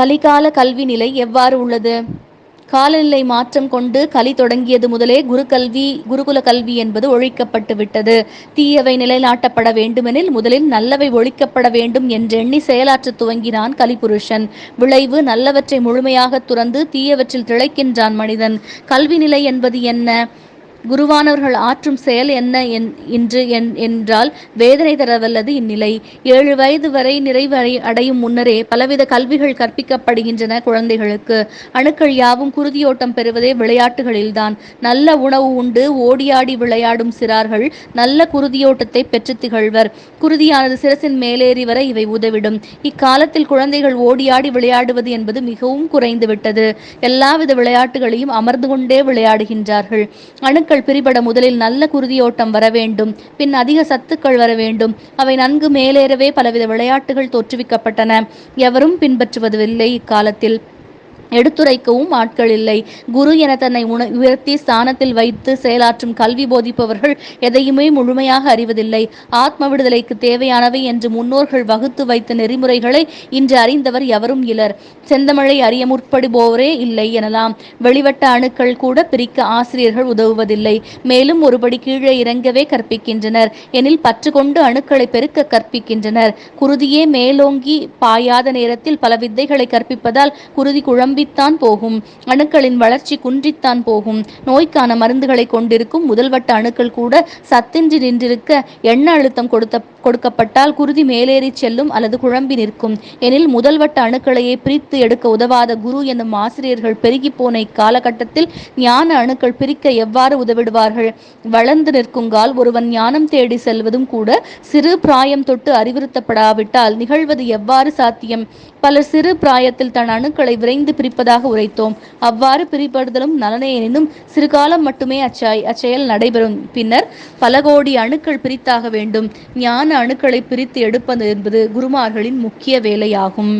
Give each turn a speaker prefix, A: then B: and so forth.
A: கலிகால கல்வி நிலை எவ்வாறு உள்ளது? காலநிலை மாற்றம் கொண்டு கலி தொடங்கியது முதலே குருகல்வி குருகுல கல்வி என்பது ஒழிக்கப்பட்டு விட்டது. தீயவை நிலைநாட்டப்பட வேண்டுமெனில் முதலில் நல்லவை ஒழிக்கப்பட வேண்டும் என்றெண்ணி செயலாற்ற துவங்கினான் கலிபுருஷன். விளைவு நல்லவற்றை முழுமையாக துறந்து தீயவற்றில் திளைக்கின்றான் மனிதன். கல்வி நிலை என்பது என்ன? குருவானவர்கள் ஆற்றும் செயல் என்ன என்று என்றால் வேதனை தரவல்லது இந்நிலை. ஏழு வயது வரை நிறைவடை அடையும் முன்னரே பலவித கல்விகள் கற்பிக்கப்படுகின்றன குழந்தைகளுக்கு. அணுக்கள் யாவும் குருதியோட்டம் பெறுவதே விளையாட்டுகளில்தான். நல்ல உணவு உண்டு ஓடியாடி விளையாடும் சிறார்கள் நல்ல குருதியோட்டத்தை பெற்று திகழ்வர். குருதியானது சிரசின் மேலேறி வர இவை உதவிடும். இக்காலத்தில் குழந்தைகள் ஓடியாடி விளையாடுவது என்பது மிகவும் குறைந்துவிட்டது. எல்லாவித விளையாட்டுகளையும் அமர்ந்து கொண்டே விளையாடுகின்றார்கள். அணுக்கள் சத்துக்கள் பிரிபட முதலில் நல்ல குருதியோட்டம் வர வேண்டும். பின் அதிக சத்துக்கள் வர வேண்டும். அவை நன்கு மேலேறவே பலவித விளையாட்டுகள் தோற்றுவிக்கப்பட்டன. எவரும் பின்பற்றுவதில்லை இக்காலத்தில். எடுத்துரைக்கவும் ஆட்கள் இல்லை குரு என தன்னை உண உயர்த்தி ஸ்தானத்தில் வைத்து செயலாற்றும் கல்வி போதிப்பவர்கள் எதையுமே முழுமையாக அறிவதில்லை. ஆத்ம விடுதலைக்கு தேவையானவை என்று முன்னோர்கள் வகுத்து வைத்த நெறிமுறைகளை இன்று அறிந்தவர் எவரும் இலர். செந்தமிழை அறிய முற்படுபோரே இல்லை எனலாம். வெளிவட்ட அணுக்கள் கூட பிரிக்க ஆசிரியர்கள் உதவுவதில்லை. மேலும் ஒருபடி கீழே இறங்கவே கற்பிக்கின்றனர். எனில் பற்று கொண்டு அணுக்களை பெருக்க கற்பிக்கின்றனர். குருதியே மேலோங்கி பாயாத நேரத்தில் பல வித்தைகளை கற்பிப்பதால் குருதி குழம்பி குன்றித்தான் போகும். அணுக்களின் வளர்ச்சி குன்றித்தான் போகும். நோய்க்கான மருந்துகளை கொண்டிருக்கும் முதல்வட்ட அணுக்கள் கூட சத்தின்றி நின்றிருக்க எண்ண அழுத்தம் கொடுத்த கொடுக்கப்பட்டால் குருதி மேலேறி செல்லும் அல்லது குழம்பி நிற்கும். எனில் முதல்வட்ட அணுக்களையே பிரித்து எடுக்க உதவாத குரு என்னும் ஆசிரியர்கள் பெருகி போன இக்காலகட்டத்தில் ஞான அணுக்கள் பிரிக்க எவ்வாறு உதவிடுவார்கள்? வளர்ந்து நிற்குங்கால் ஒருவன் ஞானம் தேடி செல்வதும் கூட சிறு பிராயம் தொட்டு அறிவுறுத்தப்படாவிட்டால் நிகழ்வது எவ்வாறு சாத்தியம்? பலர் சிறு பிராயத்தில் தன் அணுக்களை விரைந்து பிரிப்பதாக உரைத்தோம். அவ்வாறு பிரிப்படுதலும் நலனே எனினும் சிறு காலம் மட்டுமே அச்சாய் அச்செயல் நடைபெறும். பின்னர் பல கோடி அணுக்கள் பிரித்தாக வேண்டும். ஞான அணுக்களை பிரித்து எடுப்பது என்பது குருமார்களின் முக்கிய வேலையாகும்.